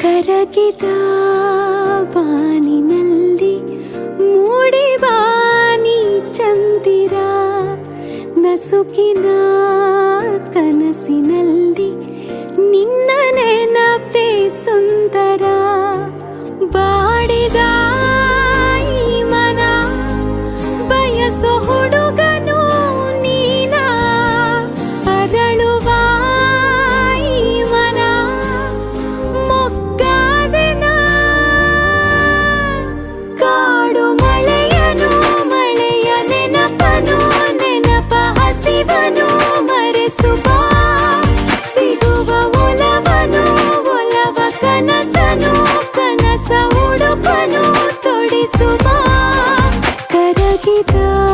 ಕರಗಿದ ಬಾನಿನಲ್ಲಿ ಮೂಡಿವಾನಿ ಚಂದಿರ ನಸುಕಿನ ಕನಸಿನಲ್ಲಿ 记得。